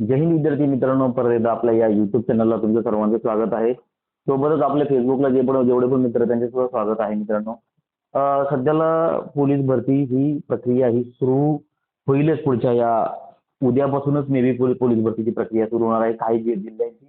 जय हिंद विद्यार्थी मित्रांनो परत एकदा आपल्या या युट्यूब चॅनलला तुमचं सर्वांचं स्वागत आहे. सोबतच आपल्या फेसबुकला जे पण जेवढे पण मित्र त्यांचे सुद्धा स्वागत आहे मित्रांनो. सध्याला पोलीस भरती ही प्रक्रिया ही सुरू होईलच पुढच्या या उद्यापासूनच मे बी पोलीस भरतीची प्रक्रिया सुरू होणार आहे. काही जिल्ह्यांची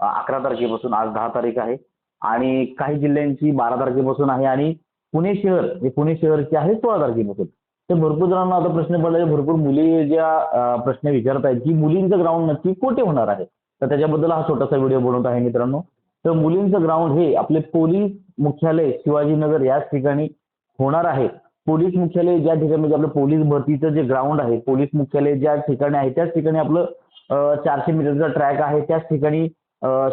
अकरा तारखेपासून आज दहा तारीख आहे. आणि काही जिल्ह्यांची बारा तारखेपासून आहे. आणि पुणे शहर हे पुणे शहरचे आहे सोळा तारखेपासून. तर भरपूर जणांना आता प्रश्न पडला भरपूर मुली ज्या प्रश्न विचारत आहेत की मुलींचं ग्राउंड नक्की कुठे होणार आहे? तर त्याच्याबद्दल हा छोटासा व्हिडिओ बनवत आहे मित्रांनो. तर मुलींचं ग्राउंड हे आपले पोलीस मुख्यालय शिवाजीनगर याच ठिकाणी होणार आहे. पोलीस मुख्यालय ज्या ठिकाणी म्हणजे आपलं पोलीस भरतीचं जे ग्राउंड आहे पोलीस मुख्यालय ज्या ठिकाणी आहे त्याच ठिकाणी आपलं चारशे मीटरचा ट्रॅक आहे त्याच ठिकाणी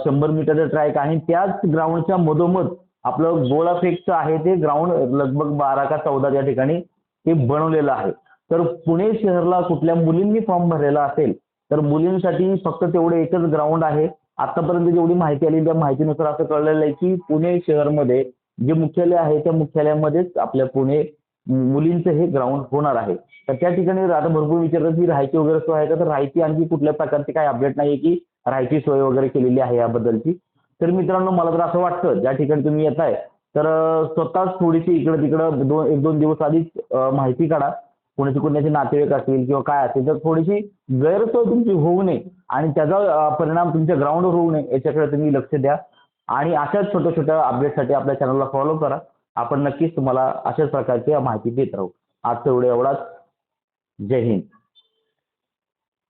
शंभर मीटरचा ट्रॅक आहे. त्याच ग्राउंडच्या मधोमध आपलं गोळाफेकचं आहे ते ग्राउंड लगभग बारा का चौदा त्या ठिकाणी ते बनवलेलं आहे. तर पुणे शहरला कुठल्या मुलींनी फॉर्म भरलेला असेल तर मुलींसाठी फक्त तेवढे एकच ग्राउंड आहे. आतापर्यंत जेवढी माहिती आली त्या माहितीनुसार असं कळलेलं आहे की पुणे शहरमध्ये जे मुख्यालय आहे त्या मुख्यालयामध्येच आपल्या पुणे मुलींचं हे ग्राउंड होणार आहे. तर त्या ठिकाणी आता भरपूर विचारतात की राहायची वगैरे सोय आहे का? तर राहायची आणखी कुठल्या प्रकारची काही अपडेट नाही की राहायची सोय वगैरे केलेली आहे याबद्दलची. तर मित्रांनो मला तर असं वाटतं ज्या ठिकाणी तुम्ही येत आहे तर स्वतःच थोडीशी इकडं तिकडं दोन एक दोन दिवस आधीच माहिती काढा. कोणाचे कोणाचे नातेवाईक असतील किंवा काय असेल तर थोडीशी गैरसोय तुमची होऊ नये आणि त्याचा परिणाम तुमच्या ग्राउंडवर होऊ नये याच्याकडे तुम्ही लक्ष द्या. आणि अशाच छोट्या छोट्या अपडेटसाठी आपल्या चॅनलला फॉलो करा. आपण नक्कीच तुम्हाला अशाच प्रकारची माहिती देत राहू. आजचं एवढं एवढाच. जय हिंद.